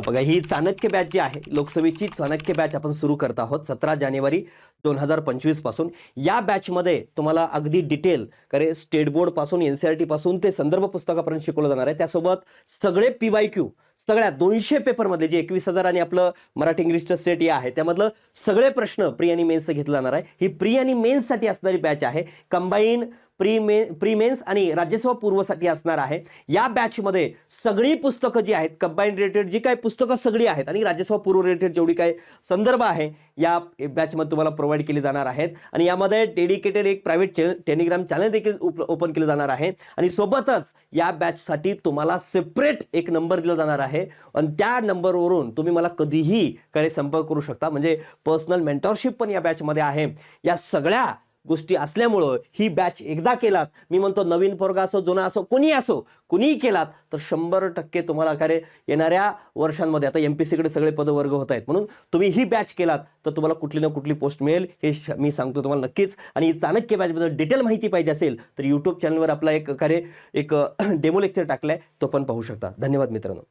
बघा ही चाणक्य बॅच जी आहे लोकसभेची चाणक्य बॅच आपण सुरू करत आहोत सतरा जानेवारी दोन हजार पंचवीसपासून. या बॅचमध्ये तुम्हाला अगदी डिटेल करे स्टेट बोर्डपासून एनसीआरटी पासून ते संदर्भ पुस्तकापर्यंत शिकवलं जाणार आहे. त्यासोबत सगळे पीवाय क्यू सगळ्या दोनशे पेपरमध्ये जे एकवीस हजार आणि आपलं मराठी इंग्लिशचं सेट या आहे त्यामधलं सगळे प्रश्न प्री आणि मेन्सचं घेतलं जाणार आहे. ही प्री आणि मेन्ससाठी असणारी बॅच आहे. कंबाईन प्रीमे प्रीमेन्स प्री मेन्स आणि राज्यसेवा पूर्वसाठी असणार आहे. या बॅचमध्ये सगळी पुस्तकं जी आहेत कंबाईन रिलेटेड जी काही पुस्तकं सगळी आहेत आणि राज्यसेवा पूर्व रिलेटेड जेवढी काही संदर्भ आहे या बॅचमध्ये तुम्हाला प्रोव्हाइड केली जाणार आहेत. आणि यामध्ये डेडिकेटेड एक प्रायव्हेट टेलिग्राम चॅनल देखील ओपन केलं जाणार आहे. आणि सोबतच या बॅचसाठी तुम्हाला सेपरेट एक नंबर दिला जाणार आहे. आणि त्या नंबरवरून तुम्ही मला कधीही काही संपर्क करू शकता. म्हणजे पर्सनल मेंटॉरशिप पण या बॅचमध्ये आहे. या सगळ्या गोष्टी असल्यामुळं ही बॅच एकदा केलात मी म्हणतो नवीन पोरगा असो जुना असो कोणी असो कुणीही केलात तर शंभर टक्के तुम्हाला खरे येणाऱ्या वर्षांमध्ये आता एम पी सीकडे सगळे पदवर्ग होत आहेत. म्हणून तुम्ही ही बॅच केलात तर तुम्हाला कुठली ना कुठली पोस्ट मिळेल हे मी सांगतो तुम्हाला नक्कीच. आणि चाणक्य बॅचबद्दल डिटेल माहिती पाहिजे असेल तर यूट्यूब चॅनलवर आपला एक खरे एक डेमो लेक्चर टाकलाय तो पण पाहू शकता. धन्यवाद मित्रांनो.